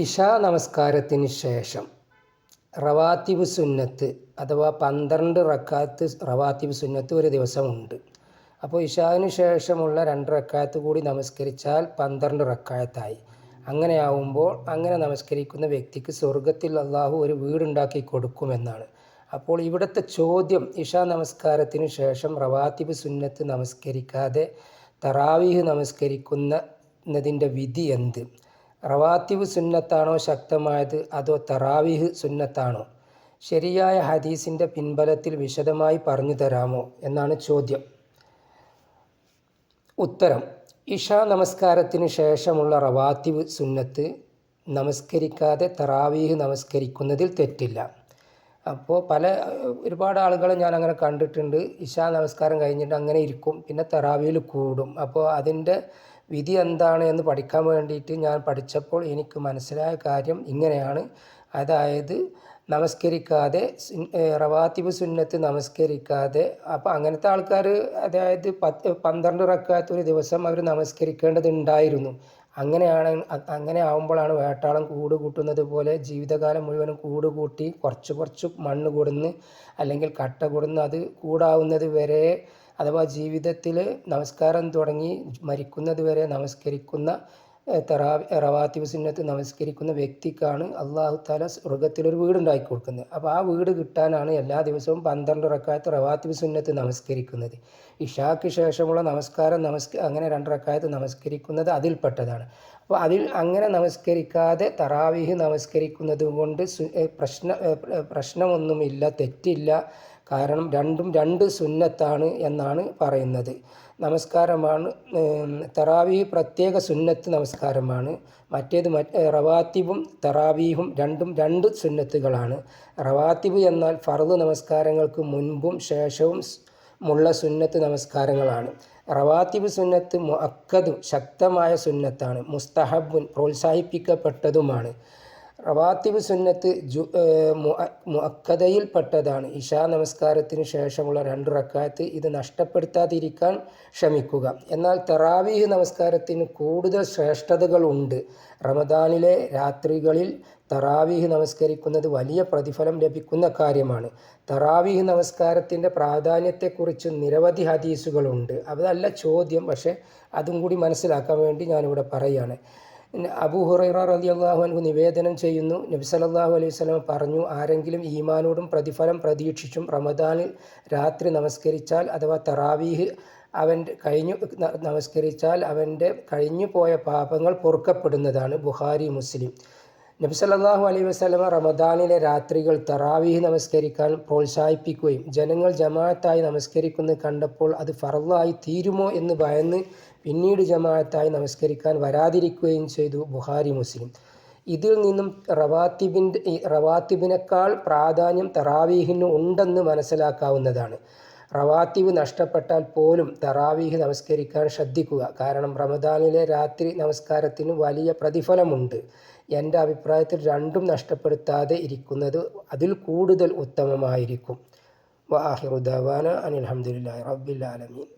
ഇഷാ നമസ്കാരത്തിന് ശേഷം റവാത്തിബ് സുന്നത്ത് അഥവാ പന്ത്രണ്ട് റക്കാത്ത് റവാത്തിബ് സുന്നത്ത് ഒരു ദിവസമുണ്ട്. അപ്പോൾ ഇഷാവിന് ശേഷമുള്ള രണ്ട് റക്കാത്ത് കൂടി നമസ്കരിച്ചാൽ പന്ത്രണ്ട് റക്കായത്തായി. അങ്ങനെയാവുമ്പോൾ അങ്ങനെ നമസ്കരിക്കുന്ന വ്യക്തിക്ക് സ്വർഗത്തിൽ അള്ളാഹു ഒരു വീടുണ്ടാക്കി കൊടുക്കുമെന്നാണ്. അപ്പോൾ ഇവിടുത്തെ ചോദ്യം ഇഷാ നമസ്കാരത്തിന് ശേഷം റവാത്തിബ് സുന്നത്ത് നമസ്കരിക്കാതെ തറാവീഹ് നമസ്കരിക്കുന്നതിന്റെ വിധി എന്ത്? റവാത്തിബ് സുന്നത്താണോ ശക്തമായത്? അതോ തറാവിഹ് സുന്നത്താണോ? ശരിയായ ഹദീസിന്റെ പിൻബലത്തിൽ വിശദമായി പറഞ്ഞു തരാമോ എന്നാണ് ചോദ്യം. ഉത്തരം. ഇഷാ നമസ്കാരത്തിന് ശേഷമുള്ള റവാത്തിവ് സുന്നത്ത് നമസ്കരിക്കാതെ തറാവീഹ് നമസ്കരിക്കുന്നതിൽ തെറ്റില്ല. അപ്പോൾ പല ഒരുപാട് ആളുകളെ ഞാൻ അങ്ങനെ കണ്ടിട്ടുണ്ട്. ഇഷാ നമസ്കാരം കഴിഞ്ഞിട്ട് അങ്ങനെ ഇരിക്കും. പിന്നെ തറാവിയിൽ കൂടും. അപ്പോൾ അതിന്റെ വിധി എന്താണ് എന്ന് പഠിക്കാൻ വേണ്ടിയിട്ട് ഞാൻ പഠിച്ചപ്പോൾ എനിക്ക് മനസ്സിലായ കാര്യം ഇങ്ങനെയാണ്. അതായത് നമസ്കരിക്കാതെ റവാത്തിബ് സുന്നത്ത് നമസ്കരിക്കാതെ അപ്പോൾ അങ്ങനത്തെ ആൾക്കാർ അതായത് പത്ത് പന്ത്രണ്ട് റക്കാത്ത ഒരു ദിവസം അവർ നമസ്കരിക്കേണ്ടതുണ്ടായിരുന്നു. അങ്ങനെയാണ് അങ്ങനെ ആവുമ്പോഴാണ് വേട്ടാളം കൂട് കൂട്ടുന്നത് പോലെ ജീവിതകാലം മുഴുവനും കൂട് കൂട്ടി കുറച്ച് കുറച്ച് മണ്ണ് കൊടുന്ന് അല്ലെങ്കിൽ കട്ട കൊടുന്ന് അത് കൂടാവുന്നത് വരെ അഥവാ ജീവിതത്തിൽ നമസ്കാരം തുടങ്ങി മരിക്കുന്നത് വരെ നമസ്കരിക്കുന്ന തറാ റവാത്തിബ് സുന്നത്ത് നമസ്കരിക്കുന്ന വ്യക്തിക്കാണ് അള്ളാഹു താല സ്വർഗത്തിലൊരു വീടുണ്ടാക്കി കൊടുക്കുന്നത്. അപ്പോൾ ആ വീട് കിട്ടാനാണ് എല്ലാ ദിവസവും പന്ത്രണ്ട് റക്കായത്ത് റവാത്തിബ് സുന്നത്ത് നമസ്കരിക്കുന്നത്. ഇഷാക്ക് ശേഷമുള്ള നമസ്കാരം നമസ്ക അങ്ങനെ രണ്ട് റക്കായത്ത് നമസ്കരിക്കുന്നത് അതിൽപ്പെട്ടതാണ്. അപ്പോൾ അതിൽ അങ്ങനെ നമസ്കരിക്കാതെ തറാവീഹ് നമസ്കരിക്കുന്നത് കൊണ്ട് പ്രശ്ന പ്രശ്നമൊന്നുമില്ല തെറ്റില്ല. കാരണം രണ്ടും രണ്ട് സുന്നത്താണ് എന്നാണ് പറയുന്നത്. നമസ്കാരമാണ് തറാവീഹ് പ്രത്യേക സുന്നത്ത് നമസ്കാരമാണ്. മറ്റേത് റവാത്തിബും തറാവീഹും രണ്ടും രണ്ട് സുന്നത്തുകളാണ്. റവാത്തിബ് എന്നാൽ ഫർദ് നമസ്കാരങ്ങൾക്ക് മുൻപും ശേഷവും ഉള്ള സുന്നത്ത് നമസ്കാരങ്ങളാണ്. റവാത്തിബ് സുന്നത്ത് മുഅക്കദും ശക്തമായ സുന്നത്താണ്. മുസ്തഹബുൻ പ്രോത്സാഹിപ്പിക്കപ്പെട്ടതുമാണ്. റവാത്തിബ് സുന്നത്ത് ജു മുഅക്കദയിൽപ്പെട്ടതാണ് ഇഷാ നമസ്കാരത്തിന് ശേഷമുള്ള രണ്ട് റക്കാത്ത് ഇത് നഷ്ടപ്പെടുത്താതിരിക്കാൻ ശ്രമിക്കുക. എന്നാൽ തറാവീഹ് നമസ്കാരത്തിന് കൂടുതൽ ശ്രേഷ്ഠതകളുണ്ട്. റമദാനിലെ രാത്രികളിൽ തറാവീഹ് നമസ്കരിക്കുന്നത് വലിയ പ്രതിഫലം ലഭിക്കുന്ന കാര്യമാണ്. തറാവീഹ് നമസ്കാരത്തിന്റെ പ്രാധാന്യത്തെക്കുറിച്ച് നിരവധി ഹദീസുകളുണ്ട്. അതല്ല ചോദ്യം പക്ഷേ അതും കൂടി മനസ്സിലാക്കാൻ വേണ്ടി ഞാനിവിടെ പറയുകയാണ് അബു ഹുറൈറ റലി അള്ളാഹു നിവേദനം ചെയ്യുന്നു. നബി സലല്ലാഹു അലൈഹി സ്വലം പറഞ്ഞു ആരെങ്കിലും ഈമാനോടും പ്രതിഫലം പ്രതീക്ഷിച്ചും റമദാനിൽ രാത്രി നമസ്കരിച്ചാൽ അഥവാ തറാവീഹ് അവൻ കഴിഞ്ഞു നമസ്കരിച്ചാൽ അവന്റെ കഴിഞ്ഞു പോയ പാപങ്ങൾ പൊറുക്കപ്പെടുന്നതാണ് ബുഹാരി മുസ്ലിം. നബി സല്ലാഹു അലൈഹി വസ്ലമ റമദാനിലെ രാത്രികൾ തറാവീഹ് നമസ്കരിക്കാൻ പ്രോത്സാഹിപ്പിക്കുകയും ജനങ്ങൾ ജമാഅത്തായി നമസ്കരിക്കുന്നത് കണ്ടപ്പോൾ അത് ഫറലായി തീരുമോ എന്ന് ഭയന്ന് പിന്നീട് ജമാഅത്തായി നമസ്കരിക്കാൻ വരാതിരിക്കുകയും ചെയ്തു ബുഹാരി മുസ്ലിം. ഇതിൽ നിന്നും റവാത്തിബിന്റെ റവാത്തിബിനേക്കാൾ പ്രാധാന്യം തറാവീഹിന് ഉണ്ടെന്ന് മനസ്സിലാക്കാവുന്നതാണ്. റവാത്തിബ് നഷ്ടപ്പെട്ടാൽ പോലും തറാവീഹ് നമസ്കരിക്കാൻ ശ്രദ്ധിക്കുക. കാരണം റമദാനിലെ രാത്രി നമസ്കാരത്തിന് വലിയ പ്രതിഫലമുണ്ട്. എന്റെ അഭിപ്രായത്തിൽ രണ്ടും നഷ്ടപ്പെടുത്താതെ ഇരിക്കുന്നത് അതിൽ കൂടുതൽ ഉത്തമമായിരിക്കും. വാഹിറുദ്ദാന അനിൽഹമുല്ലാ റബ്ബിൽ ആലമീൻ.